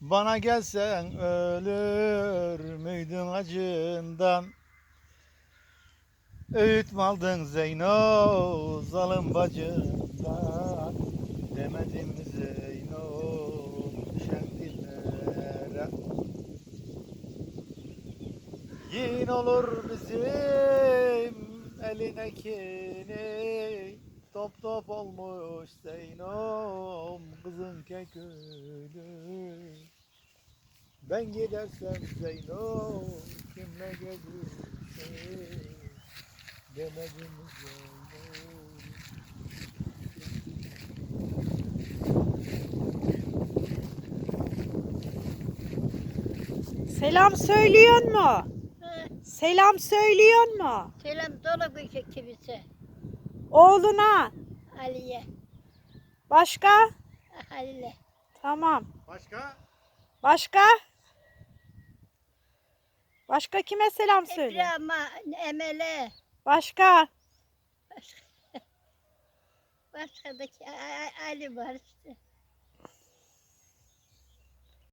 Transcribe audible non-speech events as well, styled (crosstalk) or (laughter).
Bana gelsen ölür müydün acından? Öğüt mü aldın Zeyno zalim bacından? Demedim Zeyno düşen dillere Yin olur bizim elinekini Top top olmuş Zeynom kızın kekülü Ben gidersem Zeynom kimle gelirsin Demedim Zeynom Selam söylüyor mu? Selam söylüyor mu? Selam dolu bir kimse. Oğluna. Ali'ye. Başka? (laughs) Halil'e. Tamam. Başka? Başka? Başka kime selam söyle? İbrahim'a, Emel'e. Başka? (laughs) Başka da ki- A- A- Ali var işte.